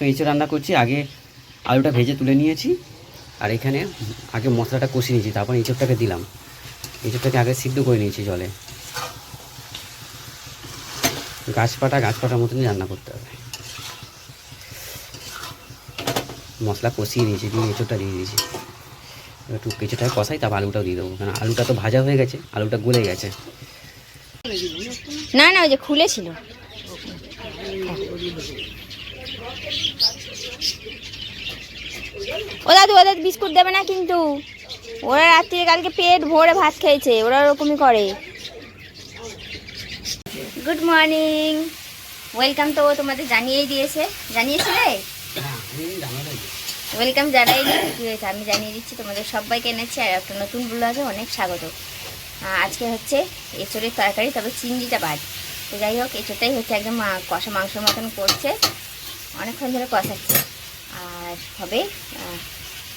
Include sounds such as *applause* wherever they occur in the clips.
তো এঁচো রান্না করছি, আগে আলুটা ভেজে তুলে নিয়েছি, আর এখানে আগে মশলাটা কষিয়ে নিয়েছি, তারপর এঁচোড়টাকে দিলাম। এঁচোড়টাকে আগে সিদ্ধ করে নিয়েছি জলে। গাছপাটা, গাছপাটার মতনই রান্না করতে হবে। মশলা কষিয়ে নিয়েছি, দিয়ে এঁচোড়টা দিয়ে দিয়েছি। একটু কেঁচোটাকে কষাই, তারপর আলুটাও দিয়ে দেবো। কারণ আলুটা তো ভাজা হয়ে গেছে, আলুটা গলে গেছে। না না, ওই যে খুলেছিল। ও দাদু ওদের বিস্কুট দেবে না কিন্তু। ওরা রাত্রিরে কালকে পেট ভরে ভাত খেয়েছে ওরা ওরকমই করে। গুড মর্নিং ওয়েলকাম তো তোমাদের জানিয়েই দিয়েছে। জানিয়েছিলে? ওয়েলকাম জানাই দিই কী হয়েছে আমি জানিয়ে দিচ্ছি তোমাদের সবাইকে এনেছি আর একটা নতুন ব্লগে অনেক স্বাগত। আজকে হচ্ছে এঁচড়ের তরকারি তবে চিংড়িটা বাদ। তো যাই হোক এঁচড়টাই হচ্ছে একদম কষা মাংসের মতন করছে। অনেকক্ষণ ধরে কষাচ্ছে। আর হবে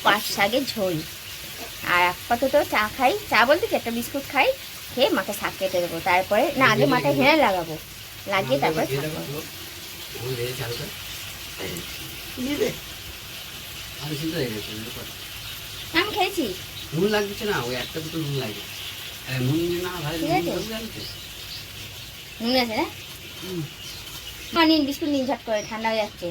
পাঁচ শাকের ঝোল। আর আপাতত চা খাই। চা বলতে কি একটা বিস্কুট খাই খেয়ে মাথায় শাক কেটে দেবো। তারপরে না আগে মাথায় হেনা লাগাবো। লাগিয়ে তারপরে। আমি খেয়েছি। নুন লাগছে না ওই একটা দুটো নুন লাগে। নুন না ভাই ঠিক আছে। নুন আছে না? নিন বিস্কুট নিন ঝট করে ঠান্ডা হয়ে যাচ্ছে।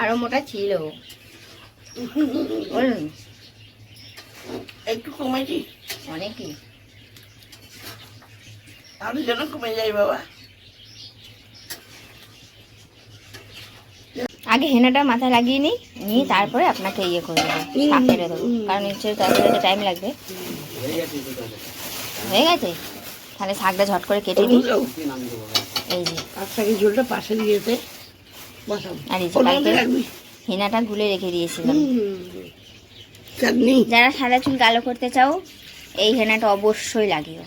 আরও মোটা ছিল। একটু কমেছি অনেকই আরও যেন কমে যায় বাবা। আগে হেনাটা মাথায় লাগিয়ে নিই নিয়ে তারপরে আপনাকে ইয়ে করে দেবো কারণ নিশ্চয়ই তরকারিতে টাইম লাগবে। হয়ে গেছে? তাহলে শাকটা ঝট করে কেটে দিই এই যে। শাকের ঝোলটা পাশে বসাবো আর এই যে কালকে হেনাটা গুলে রেখে দিয়েছিলাম। চাটনি। যারা সাদা চুল কালো করতে চাও এই হেনাটা অবশ্যই লাগিও।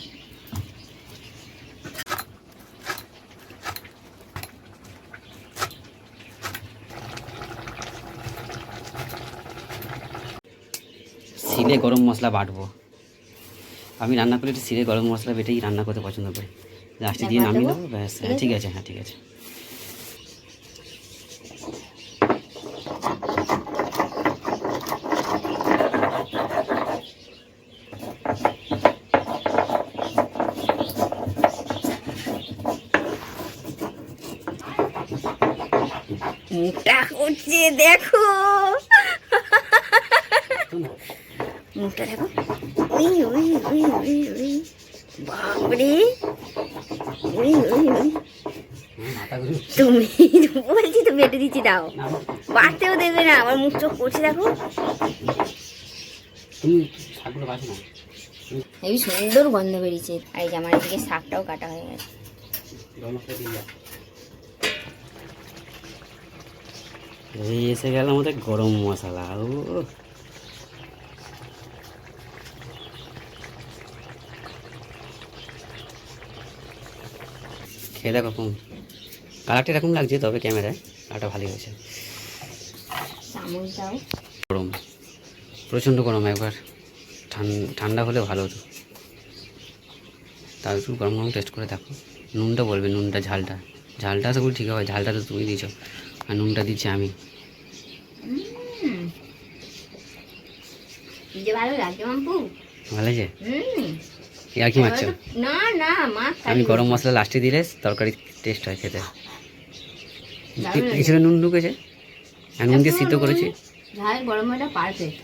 সিলে গরম মশলা বাটবো। আমি রান্না করলে একটু সিলে গরম মশলা বেটেই রান্না করতে পছন্দ করি। লাস্টে দিয়ে নামিয়ে দেবো? ব্যাস। হ্যাঁ ঠিক আছে। হ্যাঁ ঠিক আছে। করছে দেখো মুখটা দেখো। উই উই উই উই উই। বাপরে। উই উই উই। তুমি বলছি তো বেটে দিচ্ছি দাও। বাড়তেও দেবে না আমার মুখ চোখ করছে দেখো। এই সুন্দর গন্ধ বেরিয়েছে। আর এই যে আমার এদিকে শাকটাও কাটা হয়ে গেছে। এসে গেল আমাদের গরম মশলা ও। খেয়ে দেখো কম কালারটা এরকম লাগছে তবে ক্যামেরায় কালারটা ভালোই হয়েছে। গরম প্রচণ্ড গরম একবার। ঠান- ঠান্ডা হলে ভালো হতো। তাও একটু গরম গরম টেস্ট করে দেখো। নুনটা বলবে নুনটা ঝালটা। ঝালটা আশা করি ঠিক হবে ঝালটা তো তুমি দিয়েছ। আর নুনটা দিচ্ছি আমি। ভালো লাগছে আর কি মারছো না না আমি গরম মশলা লাস্টে দিলে তরকারি টেস্ট হয় খেতে। এছাড়া নুন ঢুকেছে? আর নুন দিয়ে সিদ্ধ করেছি। ঝাল গরম এটা পারফেক্ট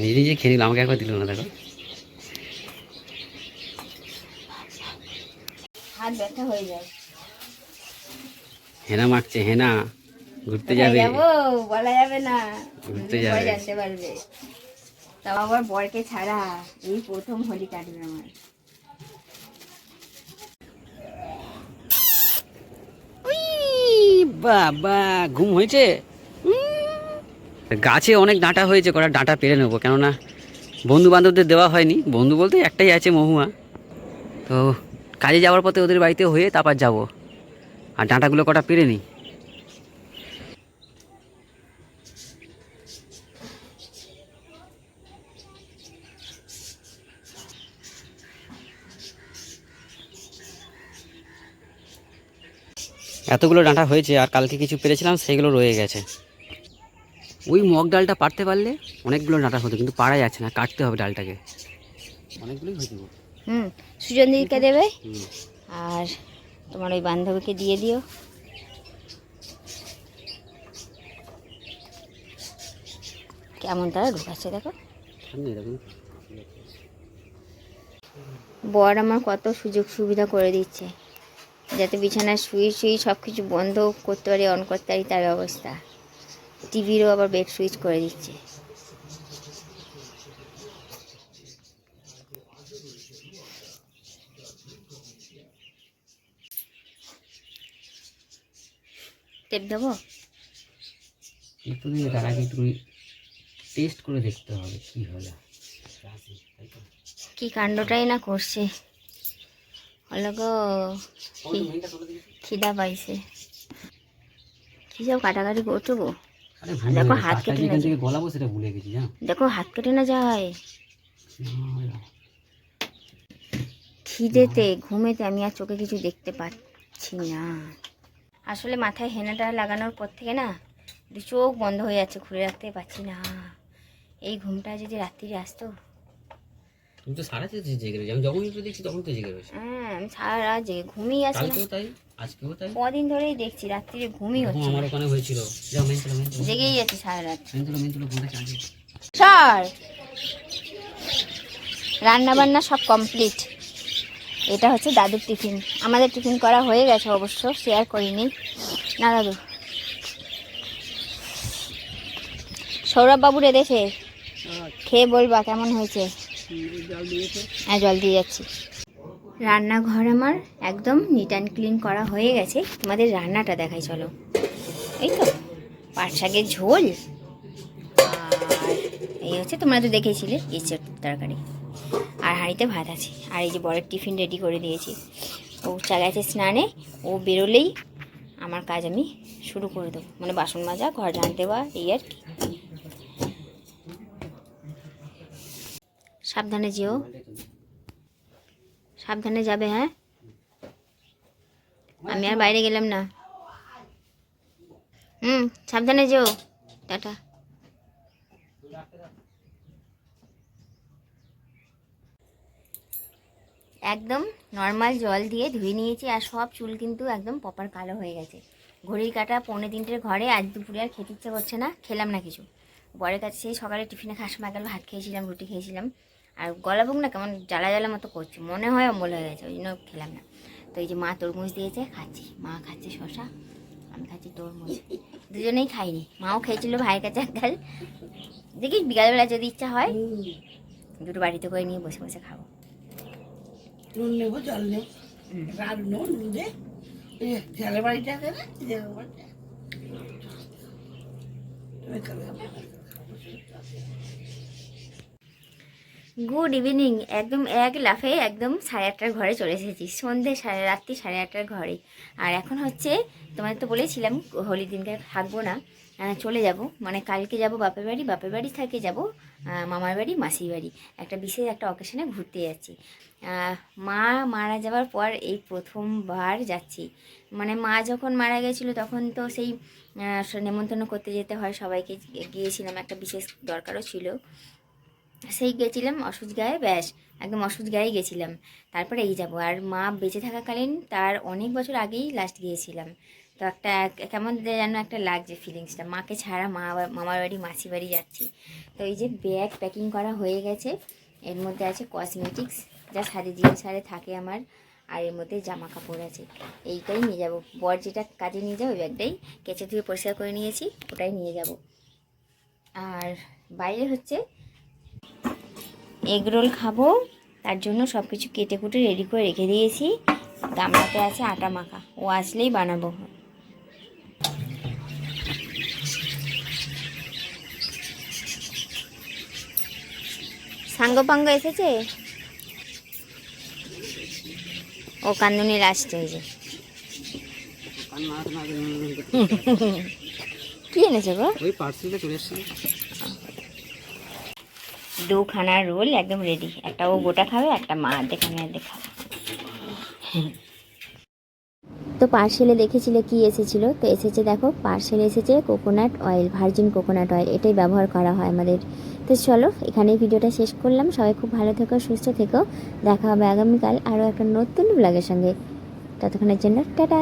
নিজে নিজে খেয়ে নিল আমাকে একবার দিল না দেখো। হাত ব্যথা হয়ে যায়। হেনা মাখছে হেনা। ঘুরতে যাবে? যাব? বলা যাবে না। ঘুরতে যাবে। জানতে পারবে। তাও আবার বরকে ছাড়া এই প্রথম হোলি কাটবে আমার। বাবা ঘুম হয়েছে? গাছে অনেক ডাঁটা হয়েছে কটা ডাঁটা পেরে নেব কেননা বন্ধু বান্ধবদের দেওয়া হয়নি। বন্ধু বলতে একটাই আছে মহুয়া। তো কাজে যাওয়ার পথে ওদের বাড়িতে হয়ে তারপর যাব। আর ডাঁটাগুলো কটা পেরে নিই। এতগুলো ডাঁটা হয়েছে আর কালকে কিছু পেরেছিলাম সেগুলো রয়ে গেছে। ওই মগ ডালটা পারতে পারলে অনেকগুলো ডাঁটা হতো কিন্তু পারা যাচ্ছে না কাটতে হবে ডালটাকে। অনেকগুলোই হয়েছে। হুম সুজনদিকে দেবে। আর তোমার ওই বান্ধবীকে দিয়ে দিও। কেমন তারা ঢুকাচ্ছে দেখো। বর আমার কত সুযোগ সুবিধা করে দিচ্ছে। যাতে বিছানায় শুয়ে শুয়ে সব কিছু বন্ধ করতে পারি অন করতে পারি তার ব্যবস্থা। টিভিরও আবার বেড সুইচ করে দিচ্ছে। টেপ দেবো? একটু দিয়ে তার আগে একটু টেস্ট করে দেখতে হবে কি হলো। কি কাণ্ডটাই না করছে। হলো গো। খিদা পাইছে। কি সব কাটাকাটি করছ গো? দেখো হাত কেটে। থেকে গলাবো সেটা ভুলে গেছি জানো? দেখো হাত কেটে না যায়। খিদেতে ঘুমেতে আমি আর চোখে কিছু দেখতে পাচ্ছি না। আসলে মাথায় হেনাটা লাগানোর পর থেকে না চোখ বন্ধ হয়ে যাচ্ছে খুলে রাখতে পারছি না। এই ঘুমটা যদি রাত্রিরে আসতো তুমি তো সারা চেয়ে জেগে রয়েছি আমি যখন একটু দেখছি তখন তো জেগে রয়েছি হ্যাঁ আমি সারা রাত জেগে ঘুমিয়ে আসে কালকেও তাই আজকেও তাই কদিন ধরেই দেখছি রাত্রিরে ঘুমই হচ্ছে আমার ওখানে হয়েছিল যাও মেন তুলো মেন জেগেই যাচ্ছে সারা রাত মেন তুলো মেন তুলো ফোনটা চার্জ স্যার রান্না বান্না সব কমপ্লিট এটা হচ্ছে দাদুর টিফিন। আমাদের টিফিন করা হয়ে গেছে অবশ্য শেয়ার করিনি। না দাদু। সৌরভ বাবুর এদেশে খেয়ে বলবা কেমন হয়েছে? হ্যাঁ জল দিয়ে যাচ্ছি। রান্নাঘর আমার একদম নিট অ্যান্ড ক্লিন করা হয়ে গেছে। তোমাদের রান্নাটা দেখাই, চলো। এই তো, পাট শাকের ঝোল। আর এই হচ্ছে, তোমরা তো দেখেছিলে ইচ্ছের তরকারি। আর হাঁড়িতে ভাত আছে। আর এই যে বরের টিফিন রেডি করে দিয়েছি। ও চা গেছে স্নানে, ও বেরোলেই আমার কাজ আমি শুরু করে দেবো। মানে বাসন মাজা, ঘর ঝাঁট দেওয়া, এই আর কি। সাবধানে যেও। সাবধানে যাবে হ্যাঁ? আমি আর বাইরে গেলাম না। হুম, সাবধানে যেও। টাটা। একদম নর্মাল জল দিয়ে ধুয়ে নিয়েছি আর সব চুল কিন্তু একদম পপার কালো হয়ে গেছে। ঘড়ির কাটা পৌনে তিনটের ঘরে, আজ দুপুরে আর খেতে ইচ্ছে করছে না, খেলাম না কিছু। বরের কাছে সেই সকালে টিফিনে খাওয়ার সময় গেল ভাত খেয়েছিলাম, রুটি খেয়েছিলাম। আর গলা বুক না, কেমন জ্বালা জ্বালা মতো করছে। মনে হয় অম্বল হয়ে গেছে, ওই জন্য খেলাম না। তো এই যে মা তরমুজ দিয়েছে, খাচ্ছি। মা খাচ্ছে শশা আমি খাচ্ছি তরমুজ। দুজনেই খাইনি, মাও খেয়েছিল ভাইয়ের কাছে একগাল। দেখি বিকালবেলা যদি ইচ্ছা হয়, দুটো বাড়িতে করে নিয়ে বসে বসে খাব। গুড ইভিনিং একদম এক লাফে একদম সাড়ে আটটার ঘরে চলে এসেছি। সন্ধে সাড়ে, রাত্রি সাড়ে আটটার ঘরে। আর এখন হচ্ছে, তোমাদের তো বলেছিলাম, হোলির দিনকে থাকব না। চলে যাব। মানে কালকে যাব বাপের বাড়ি বাপের বাড়ি থেকে যাব মামার বাড়ি, মাসির বাড়ি। একটা বিশেষ একটা অকেশনে ঘুরতে যাচ্ছি। মা মারা যাওয়ার পর এই প্রথমবার যাচ্ছি। মানে মা যখন মারা গেছিল তখন তো সেই নেমন্তন্ন করতে যেতে হয়। সবাইকে গিয়েছিলাম, একটা বিশেষ দরকারও ছিল। সেই গেছিলাম অসুচ গায়ে, ব্যাস, একদম অসুচ গায়ে গেছিলাম। তারপরে এই যাব। আর মা বেঁচে থাকাকালীন তার অনেক বছর আগেই লাস্ট গিয়েছিলাম। তো একটা কেমন যেন একটা লাগছে ফিলিংসটা মাকে ছাড়া মা মামার বাড়ি মাসি বাড়ি যাচ্ছি। তো এই যে ব্যাগ প্যাকিং করা হয়ে গেছে। এর মধ্যে আছে কসমেটিক্স যা সারে জিনিস সারে থাকে আমার। আর এর মধ্যে জামা কাপড় আছে। এইটাই নিয়ে যাব। বর যেটা কাজে নিয়ে যাব ওই ব্যাগটাই কেচে ধুয়ে পরিষ্কার করে নিয়েছি, ওটাই নিয়ে যাব। আর বাইরে হচ্ছে এগ রোল খাব। তার জন্য সব কিছু কেটে কুটে রেডি করে রেখে দিয়েছি। গামলাতে আছে আটা মাখা। ও আসলেই বানাবো। সাঙ্গ পাঙ্গ এসেছে? ও কান্দুনির আসছে হয়েছে *laughs* কি এনেছে গো? ওই পার্সেলটা চলে এসছে। দুখানা রোল একদম রেডি একটা ও গোটা খাবে, একটা মা অর্ধেক আমি তো পার্সেলে দেখেছিলে কি এসেছিল? তো এসেছে দেখো, পার্সেলে এসেছে coconut oil, virgin coconut oil, এটাই ব্যবহার করা হয় আমাদের। তো চলো এখানে ভিডিওটা শেষ করলাম। সবাই খুব ভালো থেকো, সুস্থ থেকো। দেখা হবে আগামীকাল আরও একটা নতুন ব্লগের সঙ্গে। ততক্ষণের জন্য, টাটা!